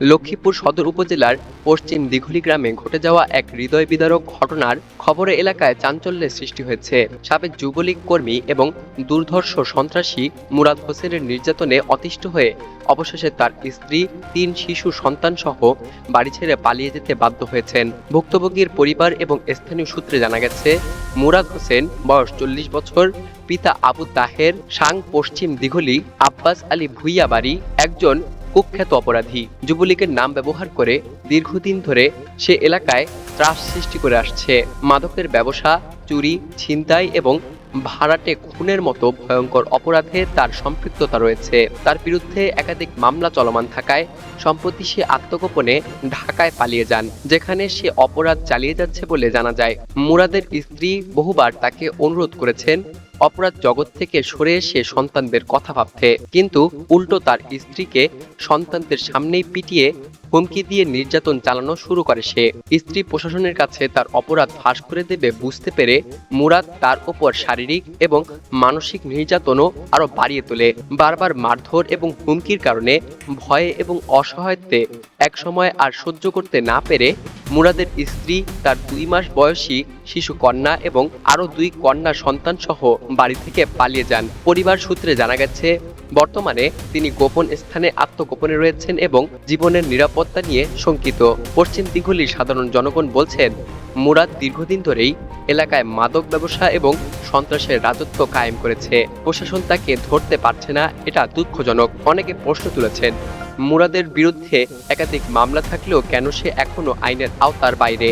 লক্ষ্মীপুর সদর উপজেলার পশ্চিম দিঘলি গ্রামে ঘটে যাওয়া এক হৃদয় বিদারক ঘটনার খবরে এলাকায় চাঞ্চল্যের সৃষ্টি হয়েছে। সাবেক যুবলীগ কর্মী এবং দুর্ধর্ষ সন্ত্রাসী মুরাদ হোসেনের নির্যাতনে অতিষ্ঠ হয়ে অবশেষে তার স্ত্রী, তিন শিশু সন্তান সহ বাড়ি ছেড়ে পালিয়ে যেতে বাধ্য হয়েছেন। ভুক্তভোগীর পরিবার এবং স্থানীয় সূত্রে জানা গেছে, মুরাদ হোসেন বয়স চল্লিশ বছর, পিতা আবু তাহের, সাং পশ্চিম দিঘলি, আব্বাস আলী ভুইয়া বাড়ি একজন কুখ্যাত অপরাধী যুবলীগের নাম ব্যবহার করে দীর্ঘদিন ধরে সে এলাকায় ত্রাস সৃষ্টি করে আসছে। মাদকের ব্যবসা, চুরি, ছিনতাই এবং ভাড়াটে খুনের মতো ভয়ঙ্কর অপরাধে তার সম্পৃক্ততা রয়েছে। তার বিরুদ্ধে একাধিক মামলা চলমান থাকায় সম্প্রতি সে আত্মগোপনে ঢাকায় পালিয়ে যান, যেখানে সে অপরাধ চালিয়ে যাচ্ছে বলে জানা যায়। মুরাদের স্ত্রী বহুবার তাকে অনুরোধ করেছেন অপরাধ জগৎ থেকে সরে এসে সন্তানদের কথা ভাবতে কিন্তু উল্টো তার স্ত্রীকে সন্তানদের সামনেই পিটিয়ে হুমকি দিয়ে নির্যাতন চালানো শুরু করে সে। স্ত্রী প্রশাসনের কাছে তার অপরাধ ফাঁস করে দেবে বুঝতে পেরে মুরাদ তার উপর শারীরিক এবং মানসিক নির্যাতনও আরও বাড়িয়ে তোলে। বারবার মারধর এবং হুমকির কারণে ভয়ে এবং অসহায়ত্বে একসময় আর সহ্য করতে না পেরে মুরাদের স্ত্রী, তার দুই মাস বয়সী শিশু কন্যা এবং আরও দুই কন্যা সন্তান সহ বাড়ি থেকে পালিয়ে যান। পরিবার সূত্রে জানা গেছে বর্তমানে তিনি গোপন স্থানে আত্মগোপনে রয়েছেন এবং জীবনের নিরাপত্তা নিয়ে শঙ্কিত। পশ্চিম দিঘলির সাধারণ জনগণ বলছেন, মুরাদ দীর্ঘদিন ধরেই এলাকায় মাদক ব্যবসা এবং সন্ত্রাসের রাজত্ব কায়েম করেছে। প্রশাসন তাকে ধরতে পারছে না, এটা দুঃখজনক। অনেকে প্রশ্ন তুলেছেন, মুরাদের বিরুদ্ধে একাধিক মামলা থাকলেও কেন সে এখনও আইনের আওতার বাইরে?